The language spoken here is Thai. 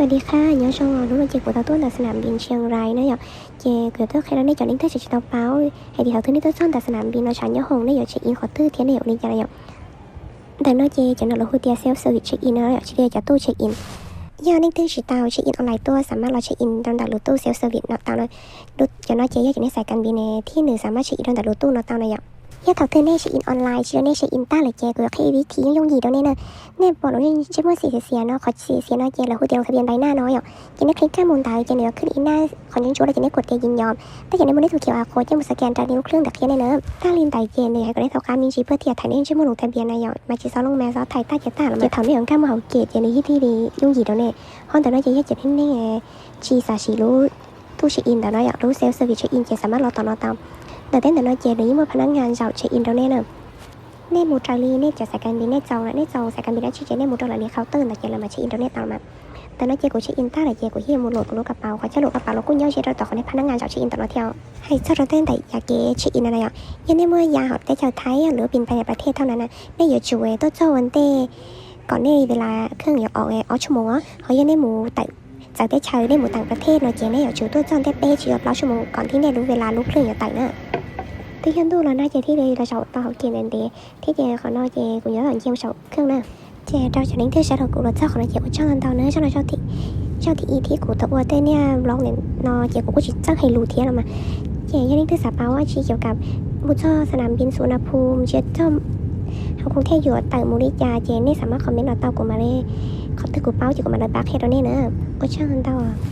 สวัสดีค่ะยอชองอรู้ว่าเจอกัวตาต้นแต่สนามบินเชียงรายนะอยากเจเกือบเท่าใครเราได้จอดนิ่งเท่าเฉียดเป้าห้ดีเขาตื้นี่ตัวซ่อนต่สนามบินเราฉันยอหงได้อยากเช็คอินขอตื้อเทียนได้อยากในจออยากแต่เนาะเจจะนอนรถหุ่เตียเซลฟ์เซอร์วิสเช็คอินนะอยากเชื่อจากตู้เช็คอินยอนิ่งตื้อฉีดเตาเช็คอินออนไลน์ตัวสามารถเราเช็คอินตามดักรถตู้เซลฟ์เซอร์วิสเนาะตามเราดูจะนอกเจอยากจะในสายการบินในที่หนึ่งสามารถเช็คอินตามดักรถตู้นาะตามเราอยาก นาะตาวเนาะ giờ thảo thư này sẽ in online chỉ này sẽ in ta là chơi của khi vị trí dùng gì đâu nên nè nên bỏ nó lên chứ mà xì xì nó khó xì xì nó chơi là hút tiền ทะเบียนใบหน้าน้อยอะ chỉ này klik ข้ามูลตายจะเนี่ยขึ้นอีหน้าขอนยังชัวร์จะเนี่ยกดเจยินยอมแต่จะเนี่ยมันได้ถูกเขียวอาโค้ดจะมาสแกนจานิ้วเครื่องดักเขียนในเนอะถ้าลินไตเจเนี่ยก็ได้สาขามีชีเพื่อเทียถ่ายเล่นชื่อมันลทะเบียนนายอะมาจีซ้อลงแม่ซ้อไทยต้าเจ็ดตาแล้วมาทำในของข้ามหาเกตเจนี่ที่ดียุ่ง gì đâu nè ห้องแต่น้อยจะแยกเจ็ดให้แน่ชีสาชีรู้ตู้เช็คอินแต่น้อยอยากรู้เซลล์เซอร์วิสเช็คอินเจสามารถรอต่อนอตาม แต่เต้นแต่น้อยเจหรือเมื่อพนักงานเจ้าเช็คอินเราแน่นอะเน่มูตราลีเน่จะสายการบินเน่จองแล้วเน่จองสายการบินแล้วชี้แจงเน่มูตราลีเคาน์เตอร์แต่เจเรามาเช็คอินเราเน่ตามมาแต่น้อยเจกูเช็คอินต้าแต่เจกูเฮียมูโหลดกูรู้กระเป๋าเขาจะโหลดกระเป๋าแล้วกูย่อเช็คเราต่อคนในพนักงานเจ้าเช็คอินตลอดเที่ยวให้เจ้าเราเต้นแต่อยากเกเช็คอินอะไรอะยันในเมื่อยาหอบแต่เจ้าไทยหรือบินไปในประเทศเท่านั้นนะเน่อย่าช่วยตัวเจ้าวันเต้ก่อนเน่เวลาเครื่องอยากออกไงออชั่วโมงเขายันในหมูแต่จากได้ใช้ได้หมูต่างประเทศเนาะเจเน่อยากช่วยตัวเจ้าได้เป้ชีวิตเราชั่วโมงก่อนที่เน่รู้เวลารู้เครื่องอยากแต่งน่ะ ที่ฉันดูแล้วน่าจะที่เลยเราชอบต่อเกณฑ์เดนที่เจเขานอเจกูยอดหลังเยี่มชอบเครื่องนะเจเราจะนิ่งที่ยวชาของกูรถเจ้าของเราเจกูช่างอันเตาเนื้อช่างเราชอบที่ชอบที่อีที่กูตัวเต้เนี่ยร้องเนี่ยนอเจกูก็จิตจ้างให้รู้เทียเรามาเจยังนิ่งที่ยวสาปาว่าชีเกี่ยวกับบุชอสนามบินสุนภูมิเจจอมเขาคงเที่ยวอแต่างมูลิยาเจนี่สามารถคอมเมนต์เราเต้ากูมาเลยเขาบตึกกูเป้าจิกูมาเลยบักเฮดเราเนี่เนอะกูช่างอันเตา